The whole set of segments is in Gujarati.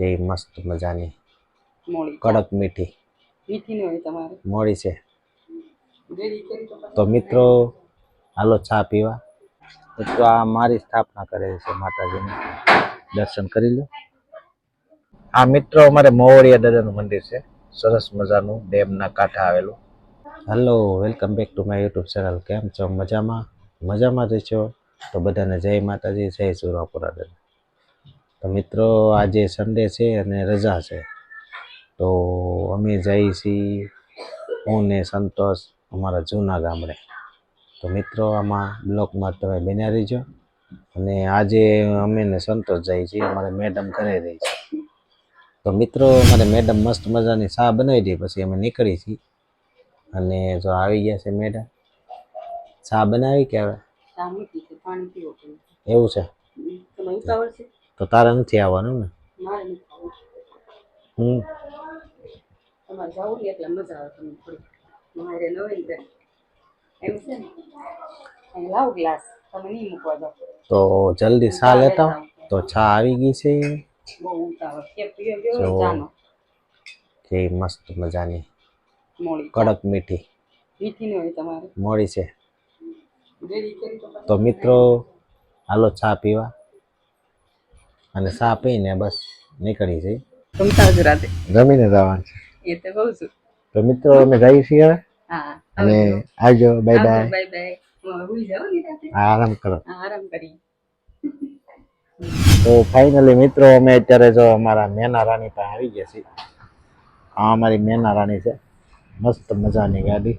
જે મસ્ત મજાની કડક મીઠી. મોડી છે. તો મિત્રો હાલો ચા પીવા. તો આ મારી સ્થાપના કરેલી છે માતાજીની. દર્શન કરી લો. આ મિત્રો અમારે મોવડિયા દાદાનું મંદિર છે. સરસ મજાનું ડેમના કાંઠા આવેલું. Hello welcome back to my YouTube channel. કેમ છો? મજામાં? મજામાં જ છો? તો બધાને જય માતાજી જય સુરાપુરા દાદા. તો મિત્રો આજે સન્ડે છે અને રજા છે. તો અમે જઈએ છીએ હું ને સંતોષ અમારા જૂના ગામડે. તો મિત્રો આમાં બ્લોકમાં તમે બન્યા રહીજો. અને આજે અમે ને સંતોષ જઈએ છીએ અમારે મેડમ ઘરે રહી છે. તો મિત્રો અમારે મેડમ મસ્ત મજાની શાહ બનાવી દે પછી અમે નીકળી છીએ. અને જો આવી ગયા છે મેડમ. શાહ બનાવી કે હવે? એવું છે? તો તારે નથી આવવાનું ને? હમ તમારે જવું ને એટલે મજા આવે તમને થોડી. મારે ન ને એમ છે ને? લાવ ગ્લાસ. તમે નહીં મૂકવા જાઓ. તો જલ્દી ચા લેતા તો ચા આવી ગઈ છે? બહુ ઉતાવળ. કે ગયો ચાનો? મસ્ત મજાની. મોળી કડક મીઠી. મીઠી ન હોય તમારે. મોડી છે. તો તો મિત્રો હાલો ચા પીવા. અને સા પીને બસ નીકળી જઈ. જમીને જવાનું છે. એ તો કહું છું તો મિત્રો અમે જઈએ છીએ હવે. હા અને આવજો. બાય બાય બાય બાય હું જાઓ ને રાતે? આરામ કરો. આરામ કરી તો ફાઇનલી મિત્રો અમે અત્યારે જો અમારા મેના રાણી પાસે આવી ગયા છીએ. આ અમારી મેના રાણી છે. મસ્ત મજાની ગાડી.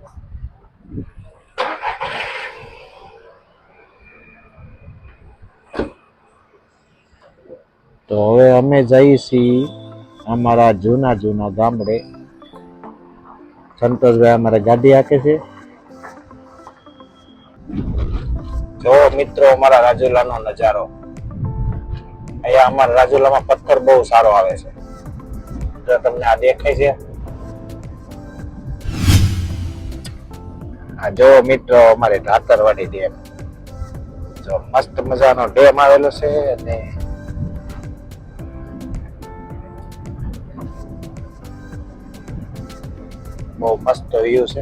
તો હવે અમે જઈએ છીએ અમારા જૂના જૂના ગામડે. સંતોષભાઈ અમારે ગાડી હાકે છે. જો મિત્રો, અમારા રાજુલાનો નજારો. અહીંયા અમારા રાજુલામાં પથ્થર બહુ સારો આવે છે. જો તમને આ દેખાય છે. આ જો મિત્રો, અમારે ધાતરવાડી ડેમ. જો મસ્ત મજાનો ડેમ આવેલો છે અને બહુ મસ્ત વ્યૂ છે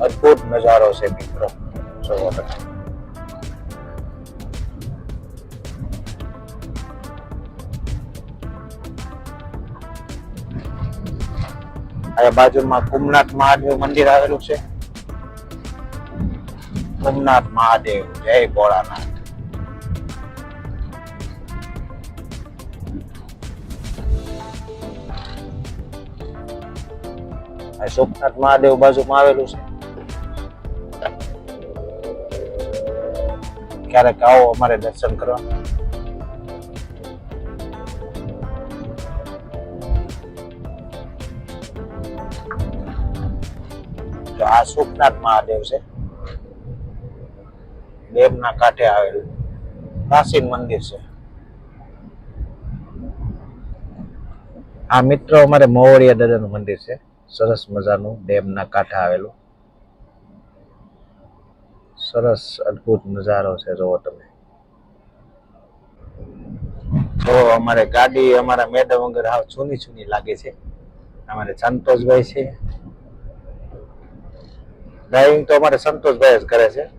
અદ્ભુત નજારો છે મિત્રો અહીંયા બાજુમાં કુમનાથ મહાદેવ મંદિર આવેલું છે કુમનાથ મહાદેવ, જય ભોળાનાથ. સોમનાથ મહાદેવ બાજુમાં આવેલું છે. ક્યારેક આવો અમારે દર્શન કરવા. આ સોમનાથ મહાદેવ છે. ડેમના કાંઠે આવેલું. પ્રાચીન મંદિર છે. આ મિત્રો અમારે મોવડિયા દાદાનું મંદિર છે. સરસ મજાનું ડેમના કાંઠે આવેલું. સરસ અદ્ભુત નજારો છે જોવો તમે. તો અમારે ગાડી અમારા મેડમ વગર હાવ છૂની છૂની લાગે છે. અમારે સંતોષભાઈ છે. ડ્રાઇવિંગ તો અમારે સંતોષભાઈ જ કરે છે.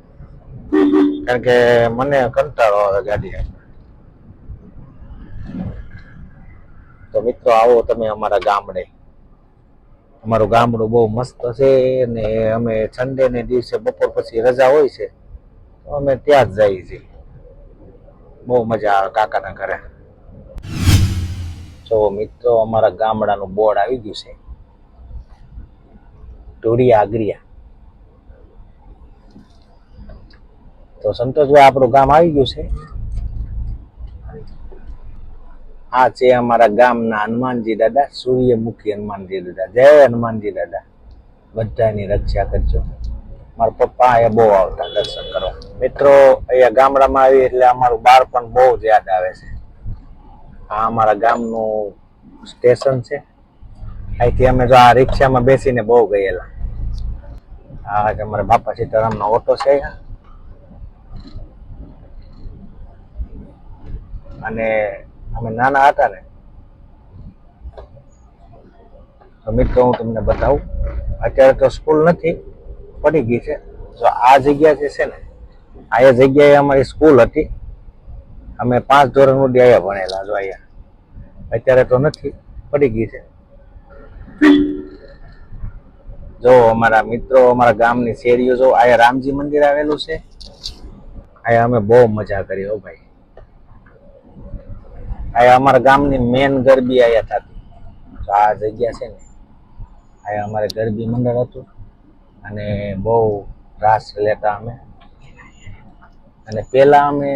કારણ કે મને કંટાળો આવે ગાડી તો મિત્રો, આવો તમે અમારા ગામડે. અમારું ગામડું બહુ મસ્ત છે ને અમે સન્ડે ને દિવસે બપોર પછી રજા હોય છે, તો અમે ત્યાં જ જઈએ છીએ. બહુ મજા આવે કાકાના ઘરે. જો મિત્રો, અમારા ગામડાનું બોર્ડ આવી ગયું છે. ઢોળિયા આગરિયા. તો સંતોષભાઈ, આપણું ગામ આવી ગયું છે. આ છે અમારા ગામના હનુમાનજી દાદા, સૂર્યમુખી હનુમાનજી દાદા. જય હનુમાનજી દાદા. બધાની રક્ષા કરજો. મારા પપ્પા અહીંયા બહુ આવતા, દર્શન કરવા મિત્રો, અહીંયા ગામડામાં આવી એટલે અમારું બાળપણ બહુ જ યાદ આવે છે. આ અમારા ગામનું સ્ટેશન છે. અહીંથી અમે જો આ રિક્ષામાં બેસીને બહુ ગયેલા. આ અમારા બાપા સીતારામનો ઓટો છે અહીંયા. અને અમે નાના હતા ને, તો મિત્રો હું તમને બતાવું, અત્યારે તો સ્કૂલ નથી, પડી ગઈ છે. જો આ જગ્યા જે છે ને, આ જગ્યાએ અમારી સ્કૂલ હતી. અમે પાંચ ધોરણ સુધી અહીંયા ભણેલા જો અહીંયા. અત્યારે તો નથી, પડી ગઈ છે. જો અમારા મિત્રો, અમારા ગામની શેરીઓ, જો અહીંયા રામજી મંદિર આવેલું છે. અહીંયા અમે બહુ મજા કરી હો ભાઈ. અહીંયા અમારા ગામની મેન ગરબી અહીંયા થતી. તો આ જગ્યા છે ને, અહીંયા અમારે ગરબી મંડળ હતું અને બહુ રાસ લેતા અમે. અને પહેલાં અમે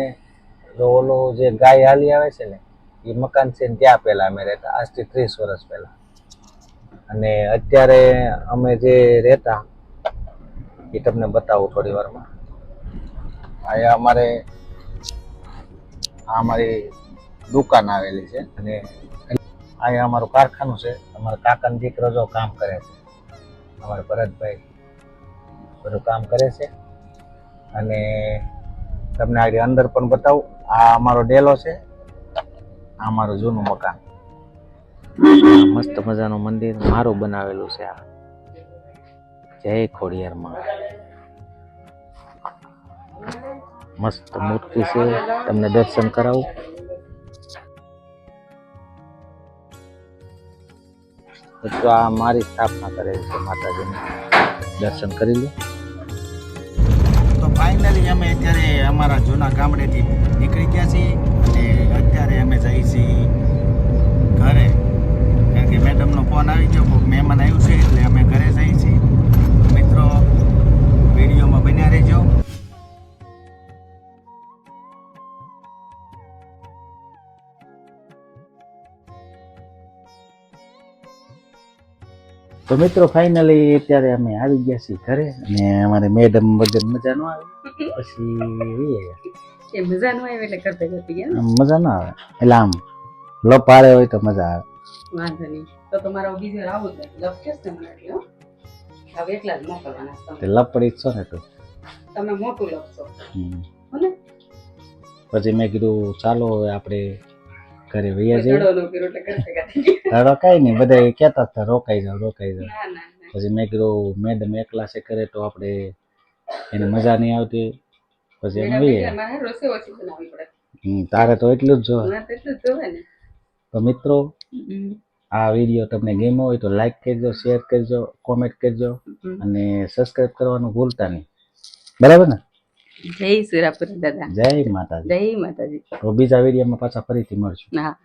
જો ઓલો જે ગાય હાલી આવે છે ને, એ મકાન છે ને ત્યાં પહેલાં અમે રહેતા, આજથી ત્રીસ વર્ષ પહેલા. અને અત્યારે અમે જે રહેતા, એ તમને બતાવું થોડી વારમાં. અહીંયા અમારે, આ અમારી દુકાન આવેલી છે અને અહીંયા અમારું કારખાનું છે. અમારા કાકાનો દીકરો જો કામ કરે છે. અમારા ભરતભાઈ બધું કામ કરે છે. અને તમને આગળ અંદર પણ બતાવું. આ અમારો ડેલો છે. આ અમારું જૂનું મકાન. મસ્ત મજાનું મંદિર મારું બનાવેલું છે આ. જય ખોડિયારમાં મસ્ત મૂર્તિ છે. તમને દર્શન કરાવું. તો આ મારી સ્થાપના કરેલી છે, માતાજીની દર્શન કરી લો. તો ફાઇનલી અમે અત્યારે અમારા જૂના ગામડેથી નીકળી ગયા છીએ અને અત્યારે અમે જઈએ છીએ તો મિત્રો ફાઇનલી અત્યારે અમે આવી ગયા છીએ ઘરે અને અમારે મેડમ વગર મજા ન આવે. પછી મજા નો આવે એટલે કરતા કરતી મજા ના આવે. એટલે આમ લપાડે હોય તો મજા આવે. વાંધો નહીં. તો તમારો બીજો આવો નથી લખશે ને હવે એટલા જ મોકલવાના છે તે લપડી છો ને તું? તમે મોટું હમ. પછી મેં કીધું ચાલો આપણે ઘરે વૈયા જઈએ ધડો કાંઈ નહીં બધા કહેતા હતા રોકાઈ જાવ રોકાઈ જાવ પછી મેં કીધું મેડમ એકલા છે કરે તો આપણે એને મજા નહીં આવતી. પછી એમ હમ, તારે તો એટલું જ જો તો જોવે તો મિત્રો આ વીડિયો તમને ગમ્યો હોય તો લાઈક કરજો શેર કરજો કોમેન્ટ કરજો અને સબસ્ક્રાઇબ કરવાનું ભૂલતા નહીં. બરાબર ને? જય સુરાપુર દાદા જય માતાજી જય માતાજી. તો બીજા વિડીયોમાં પાછા ફરીથી મળશું. હા.